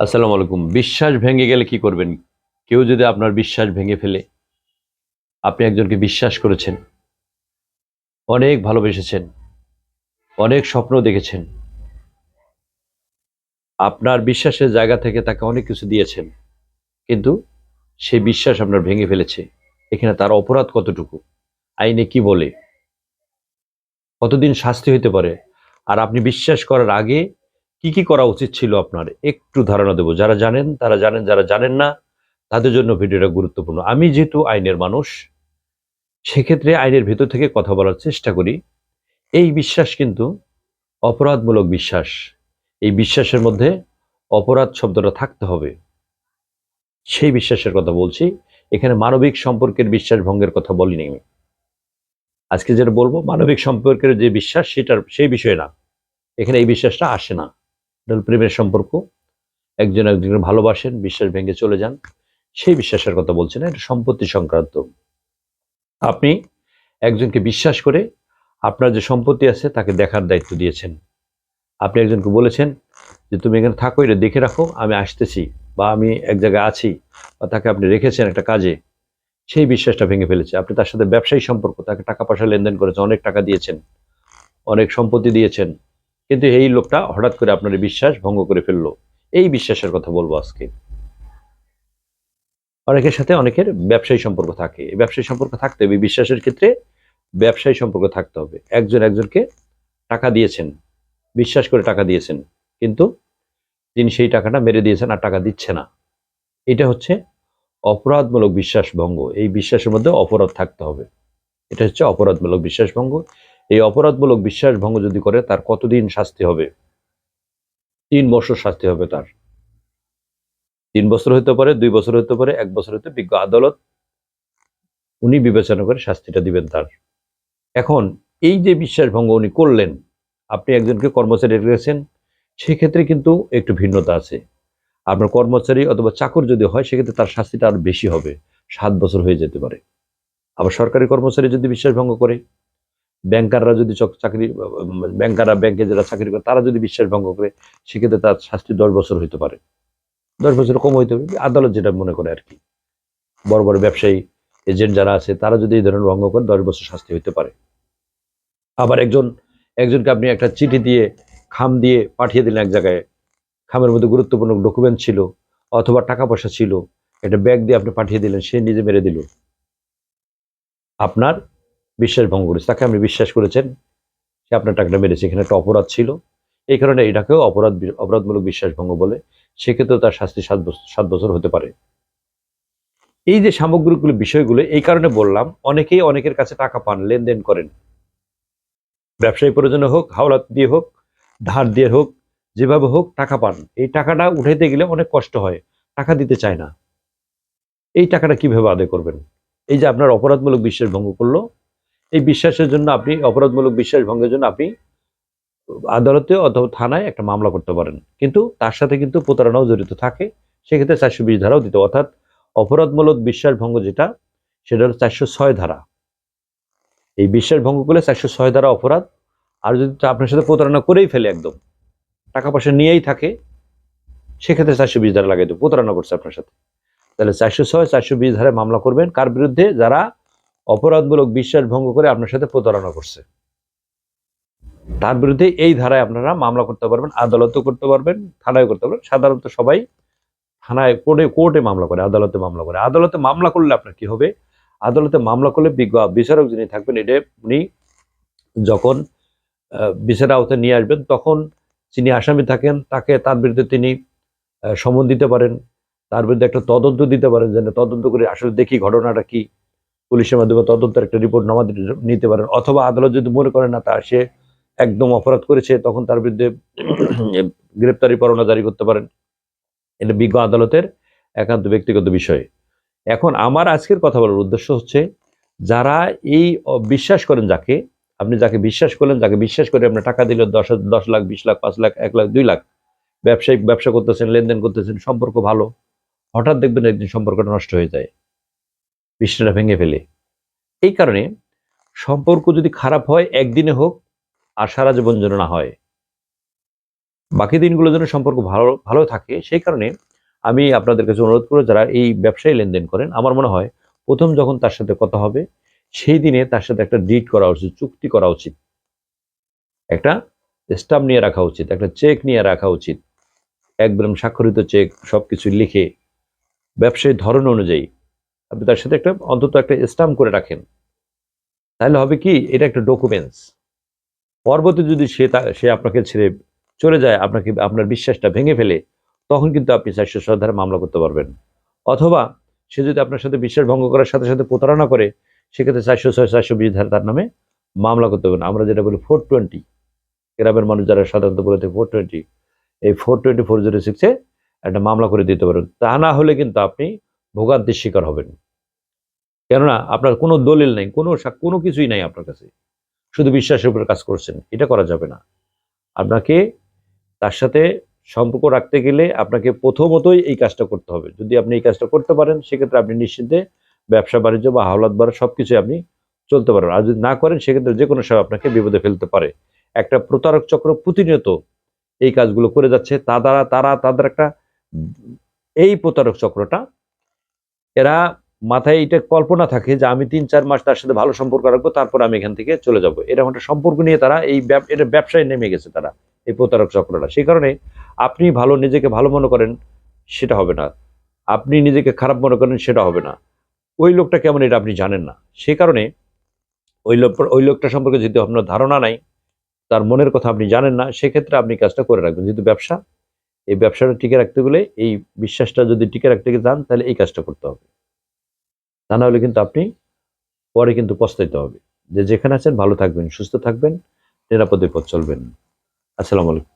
আসসালামু আলাইকুম। বিশ্বাস ভেঙে গেলে কি করবেন? কেউ যদি আপনার বিশ্বাস ভেঙে ফেলে, আপনি একজনকে বিশ্বাস করেছেন, অনেক ভালোবেসেছেন, অনেক স্বপ্ন দেখেছেন, আপনার বিশ্বাসের জায়গা থেকে তাকে অনেক কিছু দিয়েছেন, কিন্তু সেই বিশ্বাস আপনার ভেঙে ফেলেছে, এখানে তার অপরাধ কতটুকু? আইনে কি বলে? কতদিন শাস্তি হইতে পারে? আর আপনি বিশ্বাস করার আগে কি কি করা উচিত ছিল আপনার? একটু ধারণা দেবো। যারা জানেন, তারা জানেন, যারা জানেন না, তাদের জন্য ভিডিওটা গুরুত্বপূর্ণ। আমি যেহেতু আইনের মানুষ, সেক্ষেত্রে আইনের ভেতর থেকে কথা বলার চেষ্টা করি। এই বিশ্বাস কিন্তু অপরাধমূলক বিশ্বাস। এই বিশ্বাসের মধ্যে অপরাধ শব্দটা থাকতে হবে। সেই বিশ্বাসের কথা বলছি। এখানে মানবিক সম্পর্কের বিশ্বাস ভঙ্গের কথা বলিনি আমি। আজকে যেটা বলব, মানবিক সম্পর্কের যে বিশ্বাস, সেটার, সেই বিষয়ে না। এখানে এই বিশ্বাসটা আসে না। এটা প্রেমের সম্পর্ক। একজন একজনকে ভালোবাসেন, বিশ্বাস ভেঙে চলে যান। সেই বিশ্বাসের কথা বলছি না, এটা সম্পত্তি সংক্রান্ত। আপনি একজনকে বিশ্বাস করে আপনার যে সম্পত্তি আছে তাকে দেখার দায়িত্ব দিয়েছেন। আপনি একজনকে বলেছেন যে তুমি এখানে থাকো, এটা দেখে রাখো, আমি আসতেছি বা আমি এক জায়গায় আছি বা তাকে আপনি রেখেছেন একটা কাজে। সেই বিশ্বাসটা ভেঙে ফেলেছে। আপনি তার সাথে ব্যবসায়ী সম্পর্ক, তাকে টাকা পয়সা লেনদেন করেছেন, অনেক টাকা দিয়েছেন, অনেক সম্পত্তি দিয়েছেন। কিন্তু এই লোকটা হঠাৎ করে আপনার বিশ্বাস ভঙ্গ করে ফেলল। এই বিশ্বাসের কথা বলব আজকে। অনেকের সাথে অনেকের ব্যবসায়ী সম্পর্ক থাকে। ব্যবসায়ী সম্পর্ক থাকতে হবে। বিশ্বাসের ক্ষেত্রে ব্যবসায়ী সম্পর্ক থাকতে হবে। একজন একজনকে টাকা দিয়েছেন। বিশ্বাস করে টাকা দিয়েছেন। কিন্তু তিনি সেই টাকাটা মেরে দিয়েছেন আর টাকা দিচ্ছে না। এটা হচ্ছে অপরাধমূলক বিশ্বাস ভঙ্গ। এই বিশ্বাসের মধ্যে অপরাধ থাকতে হবে। এটা হচ্ছে অপরাধমূলক বিশ্বাস ভঙ্গ। এই অপরাধমূলক বিশ্বাস ভঙ্গ যদি করে, তার কতদিন শাস্তি হবে? তিন বছর শাস্তি হবে তার। তিন বছর হতে পারে, দুই বছর হতে পারে, এক বছর হতে বিজ্ঞ আদালত উনি বিবেচনা করে শাস্তিটা দিবেন তার। এখন এই যে বিশ্বাস ভঙ্গ উনি করলেন, আপনি একজনকে কর্মচারী রেখেছেন, সেক্ষেত্রে কিন্তু একটু ভিন্নতা আছে। আপনার কর্মচারী অথবা চাকর যদি হয়, সেক্ষেত্রে তার শাস্তিটা আরও বেশি হবে, সাত বছর হয়ে যেতে পারে। আবার সরকারি কর্মচারী যদি বিশ্বাস ভঙ্গ করে ব্যাংকাররা যদি চাকরি, ব্যাংকাররা, ব্যাংকে যারা চাকরি করে, তারা যদি বিশ্বাস ভঙ্গ করে, সেক্ষেত্রে তার শাস্তি দশ বছর হইতে পারে। দশ বছর কম হইতে পারে আদালত যেটা মনে করে আর কি। বড় বড় ব্যবসায়ী, এজেন্ট যারা আছে, তারা যদি এই ধরনের ভঙ্গ করে, দশ বছর শাস্তি হইতে পারে। আবার একজন, একজনকে আপনি একটা চিঠি দিয়ে, খাম দিয়ে পাঠিয়ে দিলেন এক জায়গায়। খামের মধ্যে গুরুত্বপূর্ণ ডকুমেন্ট ছিল, অথবা টাকা পয়সা ছিল। একটা ব্যাগ দিয়ে আপনি পাঠিয়ে দিলেন, সে নিজে মেরে দিল। আপনার বিশ্বাস ভঙ্গ করেছে। তাকে আপনি বিশ্বাস করেছেন? সে আপনার টাকাটা মেরেছে। এখানে একটা অপরাধ ছিল। এই কারণে এটাকেও অপরাধ, অপরাধমূলক বিশ্বাস ভঙ্গ বলে। সেক্ষেত্রে তার শাস্তি সাত বছর সাত বছর হতে পারে। এই যে সামগ্রিকগুলো, বিষয়গুলো, এই কারণে বললাম, অনেকেই অনেকের কাছে টাকা পান, লেনদেন করেন। ব্যবসায়ী প্রয়োজনে হোক, হাওলাত দিয়ে হোক, ধার দিয়ে হোক, যেভাবে হোক টাকা পান। এই টাকাটা উঠাইতে গেলে অনেক কষ্ট হয়। টাকা দিতে চায় না। এই টাকাটা কীভাবে আদায় করবেন? এই যে আপনার অপরাধমূলক বিশ্বাস ভঙ্গ করল এই বিশ্বাসের জন্য আপনি, অপরাধমূলক বিশ্বাস ভঙ্গের জন্য আপনি আদালতে অথবা থানায় একটা মামলা করতে পারেন। কিন্তু তার সাথে কিন্তু প্রতারণাও জড়িত থাকে। সেক্ষেত্রে চারশো বিশ ধারাও দিতে অর্থাৎ অপরাধমূলক বিশ্বাস ভঙ্গ যেটা, সেটা হলো চারশো ছয় ধারা। এই বিশ্বাস ভঙ্গ করলে চারশো ছয় ধারা অপরাধ। আর যদি আপনার সাথে প্রতারণা করেই ফেলে একদম, টাকা পয়সা নিয়েই থাকে, সেক্ষেত্রে চারশো বিশ ধারা লাগাই দেবে। প্রতারণা করছে আপনার সাথে। তাহলে চারশো ছয়, চারশো বিশ ধারায় মামলা করবেন। কার বিরুদ্ধে? যারা অপরাধমূলক বিশ্বাস ভঙ্গ করে আপনার সাথে প্রতারণা করছে। তার বিরুদ্ধে এই ধারায় আপনারা মামলা করতে পারবেন আদালতও করতে পারবেন থানায় করতে পারবেন। সাধারণত সবাই থানায় কোর্টে কোর্টে মামলা করে আদালতে মামলা করে। আদালতে মামলা করলে আপনার কি হবে? আদালতে মামলা করলে বিজ্ঞ বিচারক যিনি থাকবেন এটা উনি যখন আহ, বিচারের আওতায় নিয়ে আসবেন তখন যিনি আসামি থাকেন তাকে তার বিরুদ্ধে তিনি সমন দিতে পারেন। তার বিরুদ্ধে একটা তদন্ত দিতে পারেন যেন তদন্ত করে আসলে দেখি ঘটনাটা কি। পুলিশের মাধ্যমে তদন্তের একটা রিপোর্ট নামা নিতে পারেন। অথবা আদালত যদি মনে করেন না তা সে একদম অপরাধ করেছে, তখন তার বিরুদ্ধে গ্রেপ্তারি পরোয়ানা জারি করতে পারেন। এটা বিজ্ঞ আদালতের একান্ত ব্যক্তিগত বিষয়। এখন আমার আজকের কথা বলার উদ্দেশ্য হচ্ছে, যারা এই বিশ্বাস করেন যাকে, আপনি যাকে বিশ্বাস করলেন, যাকে বিশ্বাস করে আপনার টাকা দিলেন, দশ দশ লাখ, বিশ লাখ, পাঁচ লাখ, এক লাখ, দুই লাখ, ব্যবসায়িক, ব্যবসা করতেছেন, লেনদেন করতেছেন, সম্পর্ক ভালো, হঠাৎ দেখবেন একদিন সম্পর্কটা নষ্ট হয়ে যায়। বিশ্বাসটা ভেঙে ফেলে। এই কারণে সম্পর্ক যদি খারাপ হয়, একদিনে হোক আর সারা জীবন যেন না হয়। বাকি দিনগুলোর জন্য সম্পর্ক ভালো ভালো থাকে, সেই কারণে আমি আপনাদের কাছে অনুরোধ করব, যারা এই ব্যবসায়ী লেনদেন করেন, আমার মনে হয় প্রথম যখন তার সাথে কথা হবে, সেই দিনে তার সাথে একটা ডিট করা উচিত, চুক্তি করা উচিত। একটা স্টাম্প নিয়ে রাখা উচিত, একটা চেক নিয়ে রাখা উচিত। একদম স্বাক্ষরিত চেক, সবকিছু লিখে ব্যবসায়ী ধরন অনুযায়ী। আপনি তার সাথে একটা, অন্তত একটা স্টাম্প করে রাখেন। তাহলে হবে কি, এটা একটা ডকুমেন্টস পরবর্তী যদি সে সে আপনাকে ছেড়ে চলে যায়, আপনাকে, আপনার বিশ্বাসটা ভেঙে ফেলে, তখন কিন্তু আপনি চারশো শ্রদ্ধারে মামলা করতে পারবেন। অথবা সে যদি আপনার সাথে বিশ্বাস ভঙ্গ করার সাথে সাথে প্রতারণা করে, সেক্ষেত্রে চারশো ছয় চারশো বিশ ধারা তার নামে মামলা করতে পারবেন। আমরা যেটা বলি ফোর টোয়েন্টি গ্রামের মানুষ যারা সাধারণত বলে থাকে ফোর টোয়েন্টি এই ফোর টোয়েন্টি ফোর জিরো সিক্সে একটা মামলা করে দিতে পারেন তা না হলে কিন্তু আপনি ভোগান্তির শিকার হবেন। কেননা আপনার কোনো দলিল নেই, কোনো কোনো কিছুই নাই আপনার কাছে। শুধু বিশ্বাসের উপর কাজ করছেন, এটা করা যাবে না। আপনাকে তার সাথে সম্পর্ক রাখতে গেলে আপনাকে প্রথমতই এই কাজটা করতে হবে। যদি আপনি এই কাজটা করতে পারেন, সেক্ষেত্রে আপনি নিশ্চিন্তে ব্যবসা, বাণিজ্য বা হাওলাত বাড়া সব কিছু আপনি চলতে পারবেন। আর যদি না করেন, সেক্ষেত্রে যে কোনো সময় আপনাকে বিপদে ফেলতে পারে। একটা প্রতারক চক্র প্রতিনিয়ত এই কাজগুলো করে যাচ্ছে। তা দ্বারা তারা, তাদের একটা এই প্রতারক চক্রটা এরা মাথায় এটা কল্পনা থাকে যে আমি তিন, চার মাস তার সাথে ভালো সম্পর্ক রাখব, তারপর আমি এখান থেকে চলে যাব। এরকম একটা সম্পর্ক নিয়ে তারা এই এটা ব্যবসায় নেমে গেছে তারা, এই প্রতারক চক্রটা সেই কারণে আপনি ভালো নিজেকে ভালো মনে করেন, সেটা হবে না। আপনি নিজেকে খারাপ মনে করেন, সেটা হবে না। ওই লোকটা কেমন এটা আপনি জানেন না। সে কারণে ওই লোক, ওই লোকটা সম্পর্কে যদি আপনার ধারণা নাই, তার মনের কথা আপনি জানেন না, সেক্ষেত্রে আপনি কাজটা করে রাখবেন। যেহেতু ব্যবসা এই ব্যবসাটা টিকে রাখতে গেলে এই বিশ্বাসটা যদি টিকে রাখতে চান তাহলে এই কাজটা করতে হবে। তা না হলে কিন্তু আপনি পরে কিন্তু পস্তাইতে হবে। যে যেখানে আছেন, ভালো থাকবেন, সুস্থ থাকবেন, নিরাপদে পথ চলবেন। আসসালামু আলাইকুম।